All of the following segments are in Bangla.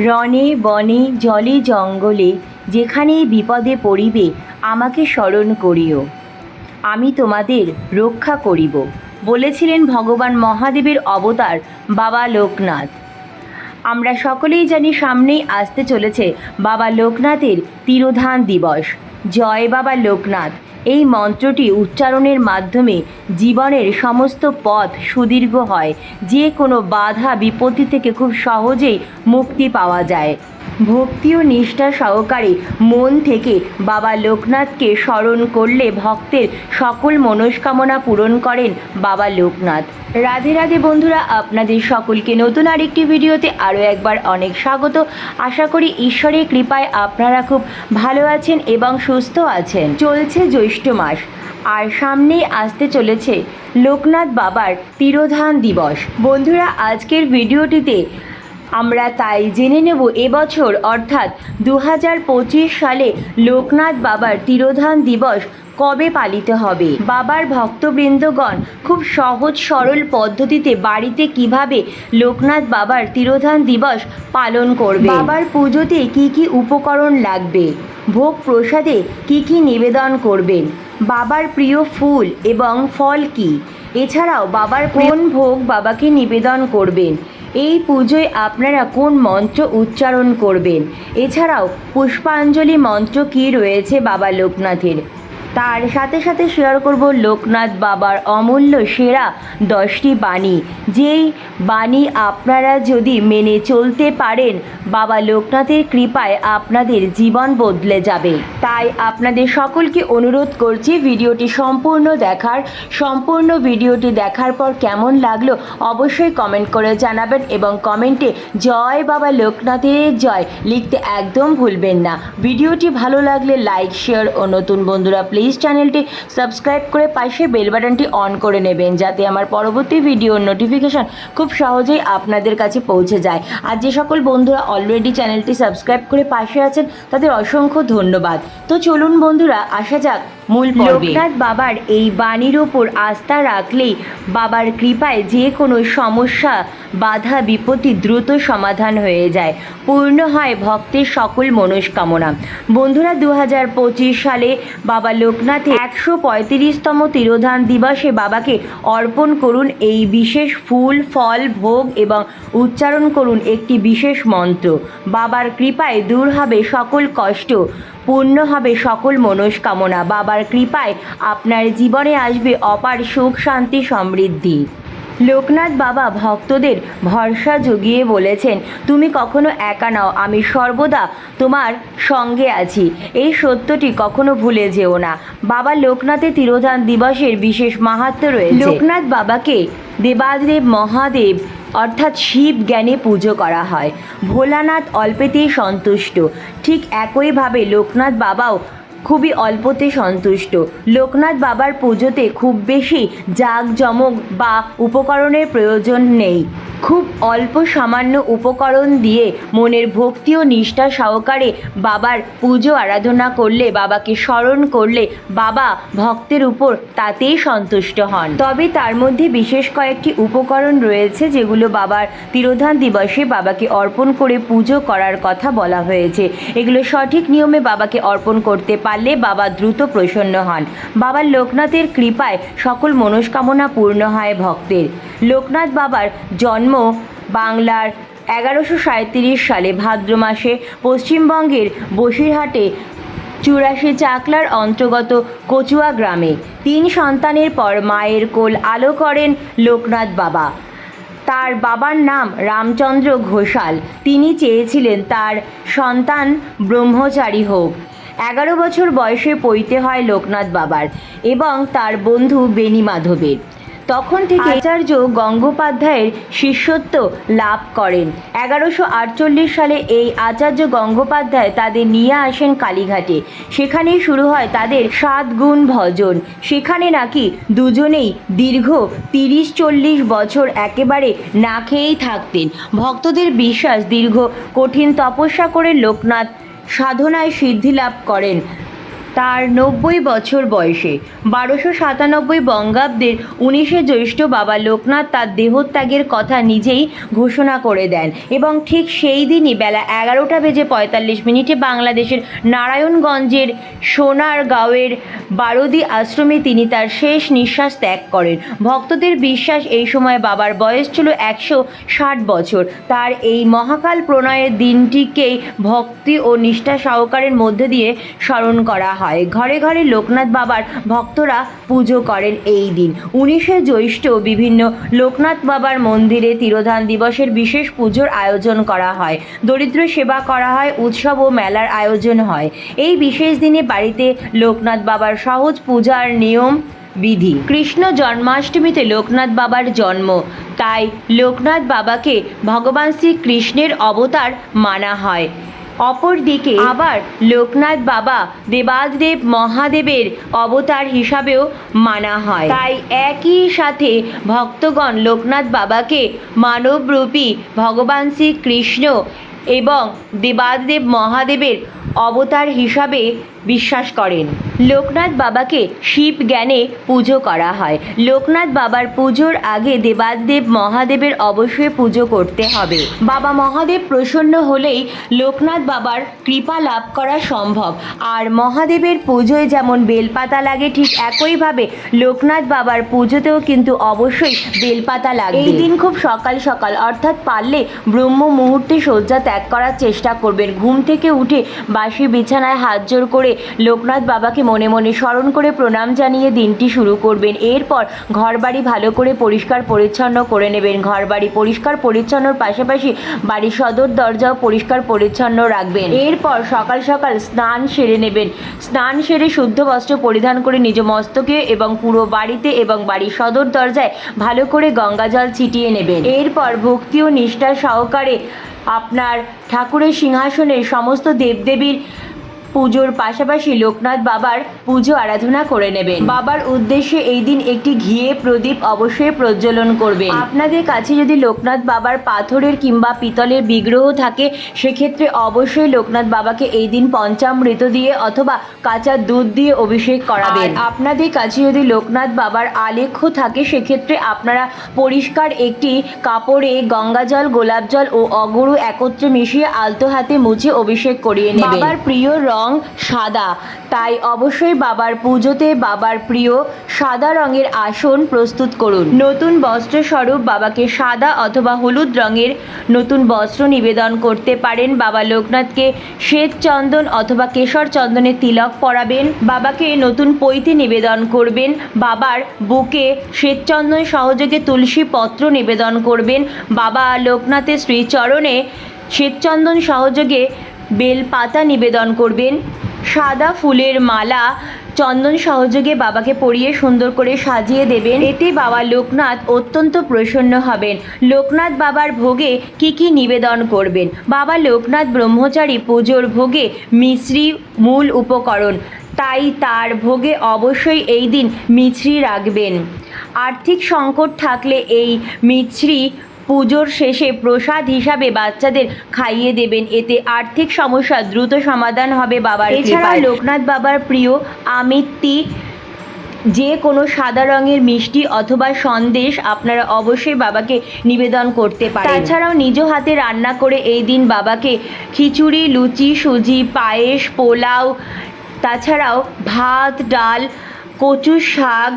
রণে, বনে, জলে, জঙ্গলে, যেখানেই বিপদে পড়িবে, আমাকে স্মরণ করিও। আমি তোমাদের রক্ষা করিব, বলেছিলেন ভগবান মহাদেবের অবতার বাবা লোকনাথ। আমরা সকলেই জানি সামনেই আসতে চলেছে বাবা লোকনাথের তিরোধান দিবস। জয় বাবা লোকনাথ। এই মন্ত্রটি উচ্চারণের মাধ্যমে জীবনের সমস্ত পথ সুদীর্ঘ হয়, যে কোনো বাধা বিপত্তি থেকে খুব সহজেই মুক্তি পাওয়া যায়। ভক্তি ও নিষ্ঠা সহকারে মন থেকে বাবা লোকনাথকে স্মরণ করলে ভক্তের সকল মনস্কামনা পূরণ করেন বাবা লোকনাথ। রাধে রাধে বন্ধুরা, আপনাদের সকলকে নতুন আরেকটি ভিডিওতে আরও একবার অনেক স্বাগত। আশা করি ঈশ্বরের কৃপায় আপনারা খুব ভালো আছেন এবং সুস্থ আছেন। চলছে জ্যৈষ্ঠ মাস, আর সামনেই আসতে চলেছে লোকনাথ বাবার তিরোধান দিবস। বন্ধুরা, আজকের ভিডিওটিতে আমরা তাই জেনে নেব এবছর, অর্থাৎ দু হাজার পঁচিশ সালে লোকনাথ বাবার তিরোধান দিবস কবে পালিত হবে? বাবার ভক্তবৃন্দগণ খুব সহজ সরল পদ্ধতিতে বাড়িতে কীভাবে লোকনাথ বাবার তিরোধান দিবস পালন করবে? বাবার পুজোতে কি কি উপকরণ লাগবে? ভোগ প্রসাদে কি কি নিবেদন করবেন? বাবার প্রিয় ফুল এবং ফল কি? এছাড়াও বাবার কোন ভোগ বাবাকে নিবেদন করবেন? এই পুজোয় আপনারা কোন মন্ত্র উচ্চারণ করবেন? এছাড়াও পুষ্পাঞ্জলি মন্ত্র কী রয়েছে বাবা লোকনাথের? তার সাথে সাথে শেয়ার করব লোকনাথ বাবার অমূল্য সেরা দশটি বাণী। যেই বাণী আপনারা যদি মেনে চলতে পারেন, বাবা লোকনাথের কৃপায় আপনাদের জীবন বদলে যাবে। তাই আপনাদের সকলকে অনুরোধ করছি ভিডিওটি সম্পূর্ণ দেখার, সম্পূর্ণ ভিডিওটি দেখার পর কেমন লাগল অবশ্যই কমেন্ট করে জানাবেন এবং কমেন্টে জয় বাবা লোকনাথের জয় লিখতে একদম ভুলবেন না। ভিডিওটি ভালো লাগলে লাইক শেয়ার ও নতুন বন্ধুরা প্লিজ চ্যানেলটি সাবস্ক্রাইব করে পাশে বেল বাটনটি অন করে নেবেন, যাতে আমার পরবর্তী ভিডিওর নোটিফিকেশন খুব সহজেই আপনাদের কাছে পৌঁছে যায়। আর যে সকল বন্ধুরা অলরেডি চ্যানেলটি সাবস্ক্রাইব করে পাশে আছেন, তাদের অসংখ্য ধন্যবাদ। তো চলুন বন্ধুরা, আসা যাক মূল লোকনাথ বাবার এই বাণীর ওপর আস্থা রাখলেই বাবার কৃপায় যে কোনো সমস্যা, বাধা, বিপত্তি দ্রুত সমাধান হয়ে যায়। পূর্ণ হয় ভক্তের সকল মনস্কামনা। বন্ধুরা দু হাজার পঁচিশ সালে বাবা লোকনাথের একশো পঁয়ত্রিশতম তিরোধান দিবসে বাবাকে অর্পণ করুন এই বিশেষ ফুল, ফল, ভোগ এবং উচ্চারণ করুন একটি বিশেষ মন্ত্র। বাবার কৃপায় দূর হবে সকল কষ্ট। পূর্ণ হবে সকল মনস্কামনা। বাবার কৃপায় আপনার জীবনে আসবে অপার সুখ, শান্তি, সমৃদ্ধি। লোকনাথ বাবা ভক্তদের ভরসা জুগিয়ে বলেছেন, তুমি কখনো একা নাও, আমি সর্বদা তোমার সঙ্গে আছি। এই সত্যটি কখনো ভুলে যেও না। বাবা লোকনাথের তিরোধান দিবসের বিশেষ মাহাত্ম্য রয়েছে। লোকনাথ বাবাকে দেবাদেব মহাদেব অর্থাৎ শিব জ্ঞানে পুজো করা হয়। ভোলানাথ অল্পেতেই সন্তুষ্ট। ঠিক একইভাবে লোকনাথ বাবাও খুবই অল্পতে সন্তুষ্ট। লোকনাথ বাবার পুজোতে খুব বেশি জাঁকজমক বা উপকরণের প্রয়োজন নেই। খুব অল্প সামান্য উপকরণ দিয়ে মনের ভক্তি ও নিষ্ঠা সহকারে বাবার পুজো আরাধনা করলে, বাবাকে স্মরণ করলে বাবা ভক্তের উপর তাতেই সন্তুষ্ট হন। তবে তার মধ্যে বিশেষ কয়েকটি উপকরণ রয়েছে যেগুলো বাবার তিরোধান দিবসে বাবাকে অর্পণ করে পুজো করার কথা বলা হয়েছে। এগুলো সঠিক নিয়মে বাবাকে অর্পণ করতে পারলে বাবা দ্রুত প্রসন্ন হন। বাবার লোকনাথের কৃপায় সকল মনস্কামনা পূর্ণ হয় ভক্তের। লোকনাথ বাবার জন্ম বাংলার এগারোশো সাঁত্রিশ সালে ভাদ্র মাসে পশ্চিমবঙ্গের বসিরহাটে চুরাশি চাকলার অন্তর্গত কচুয়া গ্রামে। তিন সন্তানের পর মায়ের কোল আলো করেন লোকনাথ বাবা। তার বাবার নাম রামচন্দ্র ঘোষাল। তিনি চেয়েছিলেন তার সন্তান ব্রহ্মচারী হোক। এগারো বছর বয়সে পৈতে হয় লোকনাথ বাবার এবং তার বন্ধু বেনি মাধবের। তখন থেকে আচার্য গঙ্গোপাধ্যায়ের শিষ্যত্ব লাভ করেন। এগারোশো আটচল্লিশ সালে এই আচার্য গঙ্গোপাধ্যায় তাদের নিয়ে আসেন কালীঘাটে। সেখানেই শুরু হয় তাদের সাত গুণ ভজন। সেখানে নাকি দুজনেই দীর্ঘ তিরিশ চল্লিশ বছর একেবারে না খেয়েই থাকতেন। ভক্তদের বিশ্বাস দীর্ঘ কঠিন তপস্যা করে লোকনাথ সাধনায় সিদ্ধি লাভ করেন। তার নব্বই বছর বয়সে। বারোশো সাতানব্বই বঙ্গাব্দের উনিশে জ্যৈষ্ঠ বাবা লোকনাথ তার দেহত্যাগের কথা নিজেই ঘোষণা করে দেন এবং ঠিক সেই দিনই বেলা এগারোটা বেজে পঁয়তাল্লিশ মিনিটে বাংলাদেশের নারায়ণগঞ্জের সোনারগাঁওয়ের বারদি আশ্রমে তিনি তার শেষ নিঃশ্বাস ত্যাগ করেন। ভক্তদের বিশ্বাস এই সময় বাবার বয়স ছিল একশো ষাট বছর। তার এই মহাকাল প্রণয়ের দিনটিকেই ভক্তি ও নিষ্ঠা সহকারের মধ্যে দিয়ে স্মরণ করা ঘরে ঘরে লোকনাথ বাবার ভক্তরা পুজো করেন এই দিন। উনিশে জ্যৈষ্ঠ বিভিন্ন লোকনাথ বাবার মন্দিরে তিরোধান দিবসের বিশেষ পুজোর আয়োজন করা হয়। দরিদ্র সেবা করা হয়, উৎসব ও মেলার আয়োজন হয়। এই বিশেষ দিনে বাড়িতে লোকনাথ বাবার সহজ পূজার নিয়ম, বিধি। কৃষ্ণ জন্মাষ্টমীতে লোকনাথ বাবার জন্ম। তাই লোকনাথ বাবাকে ভগবান শ্রীকৃষ্ণের অবতার মানা হয়। অপরদিকে আবার লোকনাথ বাবা দেবাদেব মহাদেবের অবতার হিসাবেও মানা হয়। তাই একই সাথে ভক্তগণ লোকনাথ বাবাকে মানবরূপী ভগবান শ্রীকৃষ্ণ এবং দেবাদেব মহাদেবের অবতার হিসাবে বিশ্বাস করেন। লোকনাথ বাবাকে শিব জ্ঞানে পুজো করা হয়। লোকনাথ বাবার পুজোর আগে দেবাদেব মহাদেবের অবশ্যই পুজো করতে হবে। বাবা মহাদেব প্রসন্ন হলেই লোকনাথ বাবার কৃপা লাভ করা সম্ভব। আর মহাদেবের পুজোয় যেমন বেলপাতা লাগে, ঠিক একইভাবে লোকনাথ বাবার পুজোতেও কিন্তু অবশ্যই বেলপাতা লাগে এই দিন খুব সকাল সকাল, অর্থাৎ পারলে ব্রহ্ম মুহূর্তে শয্যা ত্যাগ করার চেষ্টা করবেন। ঘুম থেকে উঠে বাসি বিছানায় হাত জোর করে লোকনাথ বাবাকে মনে মনে স্মরণ করে প্রণাম জানিয়ে দিনটি শুরু করবেন। এরপর ঘরবাড়ি ভালো করে পরিষ্কার পরিচ্ছন্ন করে নেবেন। ঘরবাড়ি পরিষ্কার পরিচ্ছন্নর পাশাপাশি বাড়ির সদর দরজাও পরিষ্কার পরিচ্ছন্ন রাখবেন। এরপর সকাল সকাল স্নান সেরে নেবেন। স্নান সেরে শুদ্ধ বস্ত্র পরিধান করে নিজ মস্তকে এবং পুরো বাড়িতে এবং বাড়ির সদর দরজায় ভালো করে গঙ্গা জল ছিটিয়ে নেবেন। এরপর ভক্তি ও নিষ্ঠা সহকারে আপনার ঠাকুরের সিংহাসনের সমস্ত দেবদেবীর পুজোর পাশাপাশি লোকনাথ বাবার পুজো আরাধনা করে নেবেন। বাবার উদ্দেশ্যে এই দিন একটি ঘিয়ে প্রদীপ অবশ্যই প্রজ্বলন করবেন আপনাদের কাছে যদি লোকনাথ বাবার পাথরের কিংবা পিতলের বিগ্রহ থাকে সেক্ষেত্রে অবশ্যই লোকনাথ বাবাকে এই দিন পঞ্চামৃত দিয়ে অথবা কাঁচা দুধ দিয়ে অভিষেক করাবেন। আপনাদের কাছে যদি লোকনাথ বাবার আলেখ্য থাকে সেক্ষেত্রে আপনারা পরিষ্কার একটি কাপড়ে গঙ্গাজল গোলাপ জল ও অগরু একত্রে মিশিয়ে আলতো হাতে মুছে অভিষেক করিয়ে নেবেন। বাবার প্রিয় রং সাদা। তাই অবশ্যই বাবার পুজোতে বাবার প্রিয় সাদা রঙের আসন প্রস্তুত করুন। নতুন বস্ত্র স্বরূপ বাবাকে সাদা অথবা হলুদ রঙের নতুন বস্ত্র নিবেদন করতে পারেন। বাবা লোকনাথকে শ্বেত চন্দন অথবা কেশর চন্দনের তিলক পরাবেন। বাবাকে নতুন পৈতে নিবেদন করবেন। বাবার বুকে শ্বেতচন্দন সহযোগে তুলসী পত্র নিবেদন করবেন। বাবা লোকনাথের শ্রীচরণে শ্বেতচন্দন সহযোগে বেল পাতা নিবেদন করবেন। সাদা ফুলের মালা চন্দন সহযোগে বাবাকে পরিয়ে সুন্দর করে সাজিয়ে দেবেন। এতে বাবা লোকনাথ অত্যন্ত প্রসন্ন হবেন। লোকনাথ বাবার ভোগে কি কি নিবেদন করবেন? বাবা লোকনাথ ব্রহ্মচারী পুজোর ভোগে মিশ্রি মূল উপকরণ। তাই তার ভোগে অবশ্যই এই দিন মিছরি রাখবেন। আর্থিক সংকট থাকলে এই মিছরি পুজোর শেষে প্রসাদ হিসাবে বাচ্চাদের খাইয়ে দেবেন। এতে আর্থিক সমস্যা দ্রুত সমাধান হবে বাবার এছাড়া লোকনাথ বাবার প্রিয় আমিত্তি যে কোনো সাদা রঙের মিষ্টি অথবা সন্দেশ আপনারা অবশ্যই বাবাকে নিবেদন করতে পারেন। তাছাড়াও নিজ হাতে রান্না করে এই দিন বাবাকে খিচুড়ি লুচি সুজি পায়েস পোলাও তাছাড়াও ভাত ডাল কচু শাক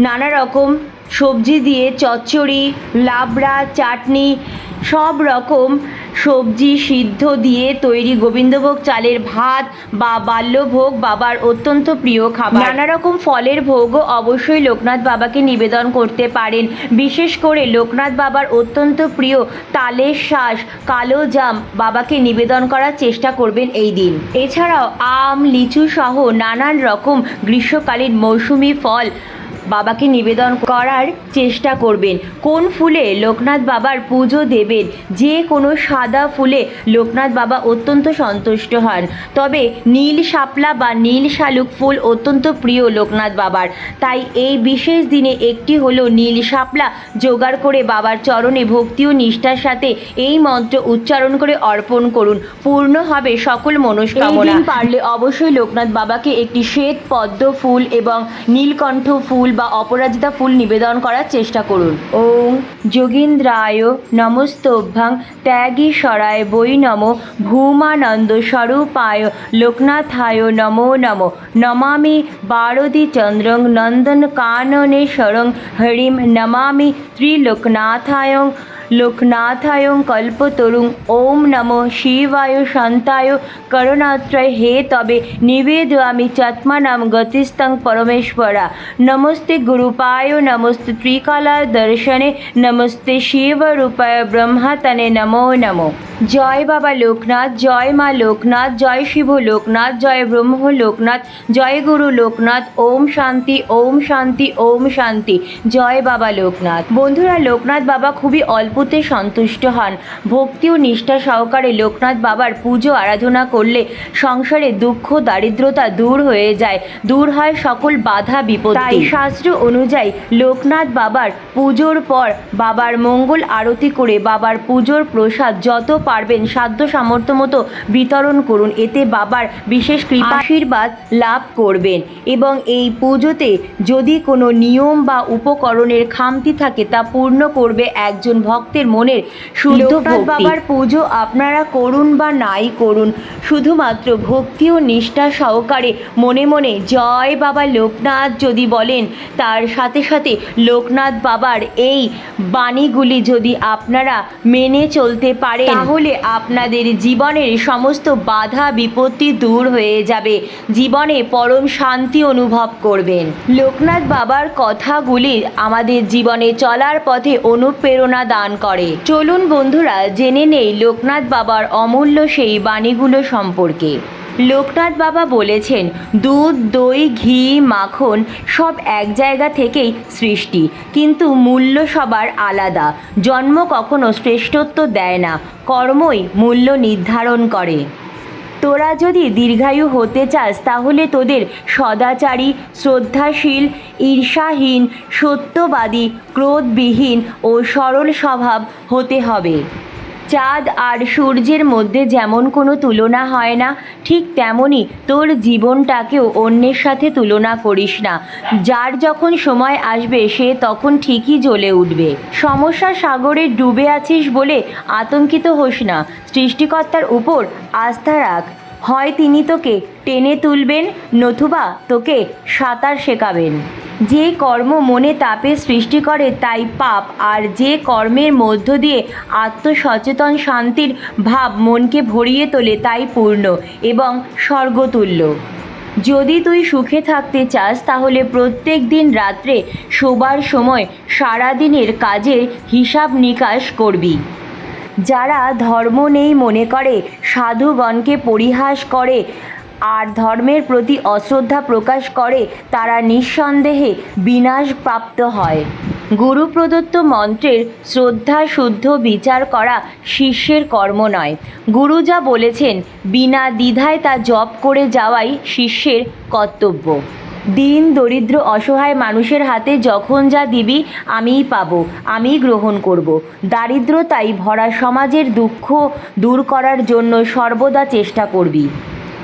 নানা রকম সবজি দিয়ে চচ্চড়ি, লাবড়া, চাটনি, সব রকম সবজি সিদ্ধ দিয়ে তৈরি গোবিন্দভোগ চালের ভাত বা বাল্যভোগ বাবার অত্যন্ত প্রিয় খাবার। নানা রকম ফলের ভোগও অবশ্যই লোকনাথ বাবাকে নিবেদন করতে পারেন। বিশেষ করে লোকনাথ বাবার অত্যন্ত প্রিয় তালের শ্বাস কালো জাম বাবাকে নিবেদন করার চেষ্টা করবেন এই দিন। এছাড়াও আম, লিচু সহ নানান রকম গ্রীষ্মকালীন মৌসুমি ফল বাবাকে নিবেদন করার চেষ্টা করবেন। কোন ফুলে লোকনাথ বাবার পুজো দেবেন? যে কোনো সাদা ফুলে লোকনাথ বাবা অত্যন্ত সন্তুষ্ট হন। তবে নীল শাপলা বা নীল শালুক ফুল অত্যন্ত প্রিয় লোকনাথ বাবার। তাই এই বিশেষ দিনে একটি হলো নীল শাপলা জোগাড় করে বাবার চরণে ভক্তি ও নিষ্ঠার সাথে এই মন্ত্র উচ্চারণ করে অর্পণ করুন। পূর্ণ হবে সকল মনস্কামনা। পারলে অবশ্যই লোকনাথ বাবাকে একটি শ্বেত পদ্ম ফুল এবং নীলকণ্ঠ ফুল বা অপরাজিতা ফুল নিবেদন করার চেষ্টা করুন। ওং যোগীন্দ্রায় নমস্তভ্যাং সরায় বৈ নম ভূমানন্দ স্বরূপায় লোকনাথায় নমো নম। নমামি বারদি চন্দ্রং নন্দন কাননে সরং হরিম নমামি ত্রিলোকনাথায়ং লোকনাথায়ং কল্পতরুং ওম নমো শিবায় শান্তায় করুণাত্রয় হে তবে নিবেদয়ামি চত্মানাম গতিস্তং পরমেশ্বরা নমস্তে গুরুপায় নমস্তে ত্রিকালা দর্শনে নমস্তে শিবরূপায় ব্রহ্মাতনে নমো নমো জয় বাবা লোকনাথ জয় মা লোকনাথ জয় শিব লোকনাথ জয় ব্রহ্ম লোকনাথ জয় গুরু লোকনাথ ওম শান্তি ওম শান্তি ওম শান্তি জয় বাবা লোকনাথ বন্ধুরা লোকনাথ বাবা খুবই অল্পতে সন্তুষ্ট হন। ভক্তি ও নিষ্ঠা সহকারে লোকনাথ বাবার পুজো আরাধনা করলে সংসারে দুঃখ, দারিদ্রতা দূর হয়ে যায়। দূর হয় সকল বাধা বিপদ তাই শাস্ত্র অনুযায়ী লোকনাথ বাবার পুজোর পর বাবার মঙ্গল আরতি করে বাবার পুজোর প্রসাদ যত পারবেন, সাধ্য সামর্থ্য মতো বিতরণ করুন। এতে বাবার বিশেষ কৃপা, আশীর্বাদ লাভ করবেন। এবং এই পুজোতে যদি কোনো নিয়ম বা উপকরণের খামতি থাকে তা পূর্ণ করবে একজন ভক্তের মনের শুদ্ধ বাবার পুজো আপনারা করুন বা নাই করুন শুধুমাত্র ভক্তি ও নিষ্ঠা সহকারে মনে মনে জয় বাবা লোকনাথ যদি বলেন তার সাথে সাথে লোকনাথ বাবার এই বাণীগুলি যদি আপনারা মেনে চলতে পারেন তাহলে আপনাদের জীবনের সমস্ত বাধা বিপত্তি দূর হয়ে যাবে। জীবনে পরম শান্তি অনুভব করবেন। লোকনাথ বাবার কথাগুলি আমাদের জীবনে চলার পথে অনুপ্রেরণা দান করে। চলুন বন্ধুরা, জেনে নেই লোকনাথ বাবার অমূল্য সেই বাণীগুলো সম্পর্কে। লোকনাথ বাবা বলেছেন, দুধ, দই, ঘি, মাখন সব এক জায়গা থেকেই সৃষ্টি, কিন্তু মূল্য সবার আলাদা। জন্ম কখনো শ্রেষ্ঠত্ব দেয় না, কর্মই মূল্য নির্ধারণ করে। তোরা যদি দীর্ঘায়ু হতে চাস, তাহলে তোদের সদাচারী, শ্রদ্ধাশীল, ঈর্ষাহীন, সত্যবাদী, ক্রোধবিহীন ও সরল স্বভাব হতে হবে। চাঁদ আর সূর্যের মধ্যে যেমন কোনো তুলনা হয় না, ঠিক তেমনই তোর জীবনটাকেও অন্যের সাথে তুলনা করিস না। যার যখন সময় আসবে, সে তখন ঠিকই জ্বলে উঠবে। সমস্যা সাগরে ডুবে আছিস বলে আতঙ্কিত হোস না। সৃষ্টিকর্তার উপর আস্থা রাখ। হয় তিনি তোকে টেনে তুলবেন, নতুবা তোকে সাঁতার শেখাবেন। যে কর্ম মনে তাপের সৃষ্টি করে, তাই পাপ। আর যে কর্মের মধ্য দিয়ে আত্মসচেতন শান্তির ভাব মনকে ভরিয়ে তোলে, তাই পূর্ণ এবং স্বর্গতুল্য। যদি তুই সুখে থাকতে চাস, তাহলে প্রত্যেক দিন রাত্রে শোবার সময় সারাদিনের কাজের হিসাব নিকাশ করবি। যারা ধর্ম নেই মনে করে, সাধুগণকে পরিহাস করে আর ধর্মের প্রতি অশ্রদ্ধা প্রকাশ করে তারা নিঃসন্দেহে বিনাশপ্রাপ্ত হয়। গুরু প্রদত্ত মন্ত্রের শ্রদ্ধা শুদ্ধ বিচার করা শিষ্যের কর্ম নয়। গুরু যা বলেছেন, বিনা দ্বিধায় তা জপ করে যাওয়াই শিষ্যের কর্তব্য। দিন দরিদ্র অসহায় মানুষের হাতে যখন যা দিবি, আমিই পাবো, আমিই গ্রহণ করব। দারিদ্রতাই ভরা সমাজের দুঃখ দূর করার জন্য সর্বদা চেষ্টা করবি।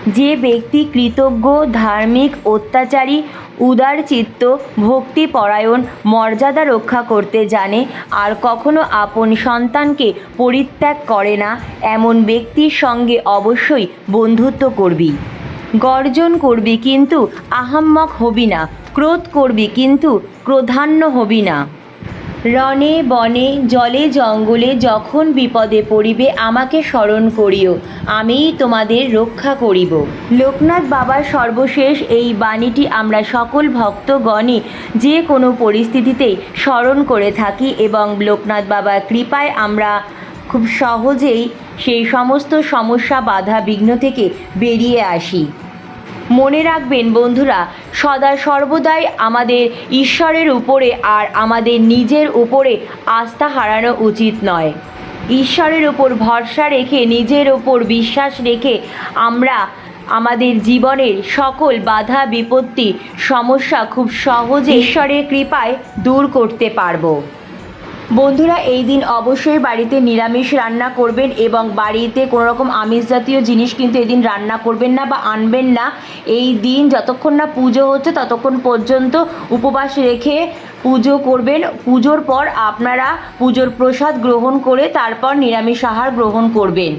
যে ব্যক্তি কৃতজ্ঞ, ধার্মিক, অত্যাচারী, উদারচিত্ত, ভক্তিপরায়ণ, মর্যাদা রক্ষা করতে জানে, আর কখনো আপন সন্তানকে পরিত্যাগ করে না, এমন ব্যক্তির সঙ্গে অবশ্যই বন্ধুত্ব করবি। গর্জন করবি কিন্তু, আহাম্মক হবি না, ক্রোধ করবি কিন্তু ক্রোধান্য হবি না। রণে, বনে, জলে, জঙ্গলে যখন বিপদে পড়িবে আমাকে স্মরণ করিও, আমিই তোমাদের রক্ষা করিব। লোকনাথ বাবার সর্বশেষ এই বাণীটি আমরা সকল ভক্তগণই যে কোনো পরিস্থিতিতেই স্মরণ করে থাকি এবং লোকনাথ বাবার কৃপায় আমরা খুব সহজেই সেই সমস্ত সমস্যা, বাধা, বিঘ্ন থেকে বেরিয়ে আসি। মনে রাখবেন বন্ধুরা, সদা সর্বদাই আমাদের ঈশ্বরের উপরে আর আমাদের নিজের উপরে আস্থা হারানো উচিত নয়। ঈশ্বরের ওপর ভরসা রেখে, নিজের ওপর বিশ্বাস রেখে আমরা আমাদের জীবনের সকল বাধা, বিপত্তি, সমস্যা খুব সহজে ঈশ্বরের কৃপায় দূর করতে পারব। বন্ধুরা, এই দিন অবশ্যই বাড়িতে নিরামিষ রান্না করবেন এবং বাড়িতে কোনো রকম আমিষ জাতীয় জিনিস কিন্তু এদিন রান্না করবেন না বা আনবেন না। এই দিন যতক্ষণ না পুজো হচ্ছে ততক্ষণ পর্যন্ত উপবাস রেখে পুজো করবেন। পুজোর পর আপনারা পুজোর প্রসাদ গ্রহণ করে তারপর নিরামিষ আহার গ্রহণ করবেন।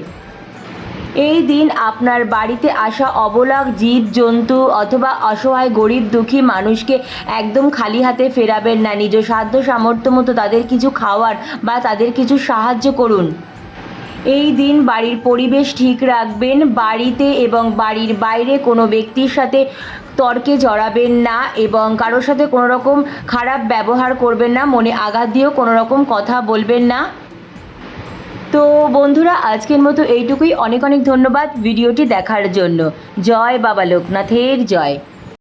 এই দিন আপনার বাড়িতে আসা অবলাক জীব, জন্তু অথবা অসহায়, গরিব, দুঃখী মানুষকে একদম খালি হাতে ফেরাবেন না। নিজ সাধ্য সামর্থ্য মতো তাদের কিছু খাওয়ার বা তাদের কিছু সাহায্য করুন। এই দিন বাড়ির পরিবেশ ঠিক রাখবেন। বাড়িতে এবং বাড়ির বাইরে কোনো ব্যক্তির সাথে তর্কে জড়াবেন না এবং কারোর সাথে কোনো রকম খারাপ ব্যবহার করবেন না, মনে আঘাত দিয়েও কোনো রকম কথা বলবেন না। তো বন্ধুরা, আজকের মতো এইটুকুই। অনেক অনেক ধন্যবাদ ভিডিওটি দেখার জন্য। জয় বাবা লোকনাথের জয়।